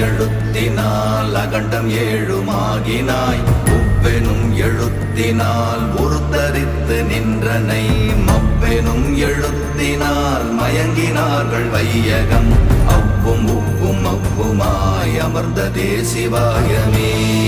எழுத்தினால் அகண்டம் ஏழுமாகினாய். உவ்வெனும் எழுத்தினால் உருத்தரித்து நின்றனை. மவ்வெனும் எழுத்தினால் மயங்கினார்கள் வையகம். அவ்வும் உவ்வும் அவ்வுமாய் அமர்ந்த தேசிவாயமே